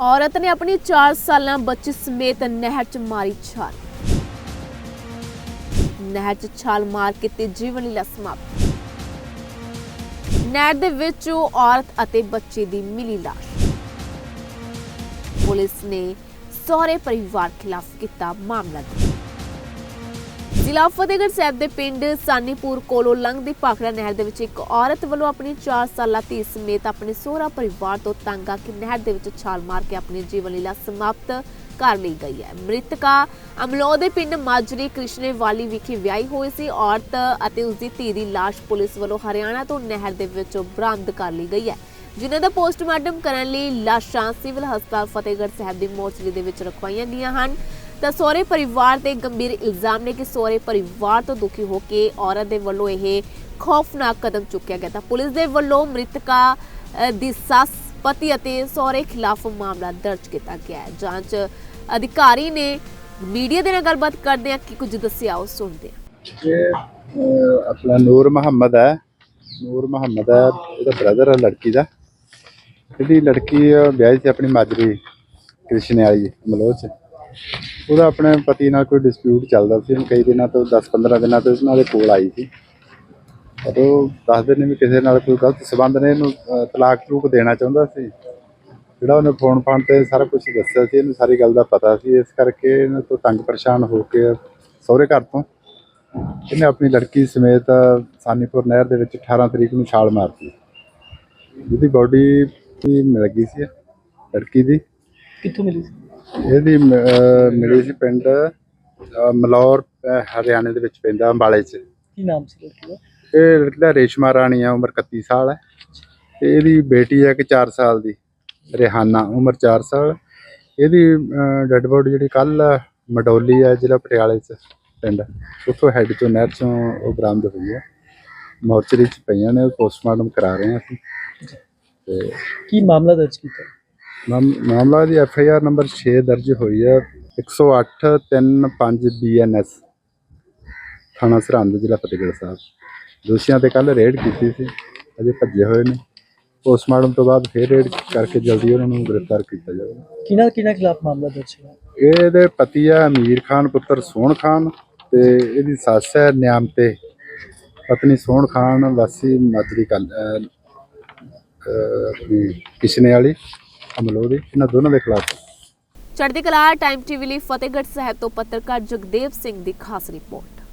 ਔਰਤ ਨੇ ਆਪਣੀ 4 ਸਾਲਾਂ ਬੱਚੇ ਸਮੇਤ ਨਹਿਰ 'ਚ ਮਾਰੀ ਛਾਲ। ਨਹਿਰ 'ਚ ਛਾਲ ਮਾਰ ਕੇ ਤੇ ਜੀਵਨ ਲੀਲਾ ਸਮਾਪਤ। ਨਹਿਰ ਦੇ ਵਿੱਚ ਔਰਤ ਅਤੇ ਬੱਚੇ ਦੀ ਮਿਲੀ ਲਾਸ਼। ਪੁਲਿਸ ਨੇ ਸਹੁਰੇ ਪਰਿਵਾਰ ਖਿਲਾਫ ਕੀਤਾ ਮਾਮਲਾ ਦਰਜ। ਜ਼ਿਲ੍ਹਾ ਫਤਿਹਗੜ੍ਹ ਸਾਹਿਬ ਦੇ ਪਿੰਡ ਸਾਨੀਪੁਰ ਕੋਲੋਂ ਲੰਘਦੀ ਭਾਖੜਾ ਨਹਿਰ ਦੇ ਵਿੱਚ ਇੱਕ ਔਰਤ ਵੱਲੋਂ ਆਪਣੀ 4 ਸਾਲਾ ਧੀ ਸਮੇਤ ਆਪਣੇ ਸਹੁਰਾ ਪਰਿਵਾਰ ਤੋਂ ਤੰਗ ਆ ਕੇ ਨਹਿਰ ਦੇ ਵਿੱਚ ਛਾਲ ਮਾਰ ਕੇ ਆਪਣੀ ਜੀਵਨ ਲੀਲਾ ਸਮਾਪਤ ਕਰ ਲਈ ਗਈ ਹੈ। ਮ੍ਰਿਤਕਾ ਅਮਲੋ ਦੇ ਪਿੰਡ ਮਾਜਰੀ ਕ੍ਰਿਸ਼ਨੇ ਵਾਲੀ ਵਿਖੇ ਵਿਆਹੀ ਹੋਈ ਸੀ। ਔਰਤ ਅਤੇ ਉਸ ਦੀ ਧੀ ਦੀ ਲਾਸ਼ ਪੁਲਿਸ ਵੱਲੋਂ ਹਰਿਆਣਾ ਤੋਂ ਨਹਿਰ ਦੇ ਵਿੱਚੋਂ ਬਰਾਮਦ ਕਰ ਲਈ ਗਈ ਹੈ। ਜਿਨ੍ਹਾਂ ਦਾ ਪੋਸਟਮਾਰਟਮ ਕਰਨ ਲਈ ਲਾਸ਼ਾਂ ਸਿਵਲ ਹਸਪਤਾਲ ਫਤਿਹਗੜ੍ਹ ਸਾਹਿਬ ਦੀ ਮੋਰਚਰੀ ਦੇ ਵਿੱਚ ਰਖਵਾਈਆਂ ਗਈਆਂ ਹਨ। ਤਾਂ ਸਹੁਰੇ ਪਰਿਵਾਰ ਤੇ ਗੰਭੀਰ ਇਲਜ਼ਾਮ ਨੇ ਕਿ ਸਹੁਰੇ ਪਰਿਵਾਰ ਤੋਂ ਦੁਖੀ ਹੋ ਕੇ ਔਰਤ ਦੇ ਵੱਲੋਂ ਇਹ ਖੌਫਨਾਕ ਕਦਮ ਚੁੱਕਿਆ ਗਿਆ ਤਾਂ ਪੁਲਿਸ ਦੇ ਵੱਲੋਂ ਮ੍ਰਿਤਕਾ ਦੀ ਸੱਸ, ਪਤੀ ਅਤੇ ਸਹੁਰੇ ਖਿਲਾਫ ਮਾਮਲਾ ਦਰਜ ਕੀਤਾ ਗਿਆ ਹੈ। ਜਾਂਚ ਅਧਿਕਾਰੀ ਨੇ ਮੀਡੀਆ ਦੇ ਨਾਲ ਗੱਲਬਾਤ ਕਰਦੇ ਆ ਕਿ ਕੁਝ ਦੱਸਿਆ ਉਹ ਸੁਣਦੇ ਹਾਂ। ਇਹ ਆਪਣਾ ਨੂਰ ਮੁਹੰਮਦ ਹੈ। ਨੂਰ ਮੁਹੰਮਦ ਹੈ ਇਹਦਾ ਬ੍ਰਦਰ ਹੈ, ਲੜਕੀ ਦਾ। ਇਹਦੀ ਲੜਕੀ ਵਿਆਹੀ ਸੀ ਆਪਣੀ ਮਾਜਰੀ ਕ੍ਰਿਸ਼ਨ ਵਾਲੀ ਮਲੋਚ ਉਹਦਾ ਆਪਣੇ ਪਤੀ ਨਾਲ ਕੋਈ ਡਿਸਪਿਊਟ ਚੱਲਦਾ ਸੀ ਕਈ ਦਿਨਾਂ ਤੋਂ 10-15 ਦਿਨਾਂ ਤੋਂ ਉਹਨਾਂ ਦੇ ਕੋਲ ਆਈ ਸੀ। ਪਰ ਉਹ ਦੱਸਦੇ ਨੇ ਵੀ ਕਿਸੇ ਨਾਲ ਕੋਈ ਗਲਤ ਸਬੰਧ ਨੇ ਇਹਨੂੰ ਅਹ, ਤਲਾਕ ਤਲੂਕ ਦੇਣਾ ਚਾਹੁੰਦਾ ਸੀ। ਜਿਹੜਾ ਉਹਨੇ ਫੋਨ ਫਾਨ ਤੇ ਸਾਰਾ ਕੁਝ ਦੱਸਿਆ ਸੀ ਇਹਨੂੰ ਸਾਰੀ ਗੱਲ ਦਾ ਪਤਾ ਸੀ। ਇਸ ਕਰਕੇ ਇਹਨਾਂ ਤੋਂ ਤੰਗ ਪਰੇਸ਼ਾਨ ਹੋ ਕੇ ਸਹੁਰੇ ਘਰ ਤੋਂ ਇਹਨੇ ਆਪਣੀ ਲੜਕੀ ਸਮੇਤ ਸਾਨੀਪੁਰ ਨਹਿਰ ਦੇ ਵਿੱਚ 18 ਤਰੀਕ ਨੂੰ ਛਾਲ ਮਾਰਤੀ। ਜਿਹਦੀ ਬਾਡੀ ਵੀ ਮਿਲ ਗਈ ਸੀ ਲੜਕੀ ਦੀ। ਕਿੱਥੋਂ ਮਿਲੀ ਸੀ? ਇਹਦੀ ਮਿਲੀ ਸੀ ਪਿੰਡ ਮਲੌਰ ਹਰਿਆਣੇ ਦੇ ਵਿੱਚ ਪੈਂਦਾ ਅੰਬਾਲੇ 'ਚ। ਕੀ ਨਾਮ ਸੀ ਲੜਕੀ ਦਾ? ਇਹ ਲੜਕੀ ਦਾ ਰੇਸ਼ਮਾ ਰਾਣੀ ਆ ਉਮਰ 31 ਸਾਲ ਹੈ ਤੇ ਇਹਦੀ ਬੇਟੀ ਹੈ ਕਿ 4 ਸਾਲ ਦੀ ਰਿਹਾਨਾ ਉਮਰ 4 ਸਾਲ। ਇਹਦੀ ਡੈੱਡ ਬੋਡੀ ਜਿਹੜੀ ਕੱਲ ਮਡੋਲੀ ਹੈ ਜ਼ਿਲ੍ਹਾ ਪਟਿਆਲੇ 'ਚ ਪਿੰਡ। ਉੱਥੋਂ ਹੈਡ ਤੋਂ ਨਹਿਰ 'ਚੋਂ ਉਹ ਬਰਾਮਦ ਹੋਈ ਹੈ ਮੋਰਚਰੀ 'ਚ ਪਈਆਂ ਨੇ ਪੋਸਟਮਾਰਟਮ ਕਰਾ ਰਹੇ ਹਾਂ ਅਸੀਂ। ਤੇ ਕੀ ਮਾਮਲਾ ਦਰਜ ਕੀਤਾ? ਮਾਮ- ਮਾਮਲਾ ਦੀ ਐਫ ਆਈ ਆਰ ਨੰਬਰ 6 ਦਰਜ ਹੋਈ ਹੈ 108 35 ਬੀਐਨਐਸ ਥਾਣਾ ਸਰਹੰਦ ਜ਼ਿਲ੍ਹਾ ਫਤਿਹਗੜ੍ਹ ਸਾਹਿਬ। ਦੋਸ਼ੀਆਂ ਤੇ ਕੱਲ ਰੇਡ ਕੀਤੀ ਸੀ ਅਜੇ ਭੱਜੇ ਹੋਏ ਨੇ। ਪੋਸਟਮਾਰਟਮ ਤੋਂ ਬਾਅਦ ਫਿਰ ਰੇਡ ਕਰਕੇ ਜਲਦੀ ਉਹਨਾਂ ਨੂੰ ਗ੍ਰਿਫਤਾਰ ਕੀਤਾ ਜਾਵੇਗਾ ਕਿਹਨਾਂ ਕਿਹਨਾਂ ਖਿਲਾਫ ਮਾਮਲਾ ਦਰਜ ਹੈ ਇਹਦੇ ਪਤੀ ਹੈ ਅਮੀਰ ਖਾਨ ਪੁੱਤਰ ਸੋਹਣ ਖਾਨ ਤੇ ਇਹਦੀ ਸੱਸ ਹੈ ਨਿਆਮ ਤੇ ਪਤਨੀ ਸੋਹਣ ਖਾਨ ਵਾਸੀ ਮਾਜਰੀ ਕਲ ਅਹ, ਅਹ, ਆਪਣੀ ਕਿਸ਼ਨੇ ਵਾਲੀ। ਅਮਲੋਹ ਇਹਨਾਂ ਦੋਨਾਂ ਦੇ ਖਿਲਾਫ। ਚੜ੍ਹਦੀ ਕਲਾ ਟਾਈਮ ਟੀਵੀ ਲਈ ਫਤਿਹਗੜ੍ਹ ਸਾਹਿਬ ਤੋਂ ਪੱਤਰਕਾਰ ਜਗਦੇਵ ਸਿੰਘ ਦੀ ਖਾਸ ਰਿਪੋਰਟ।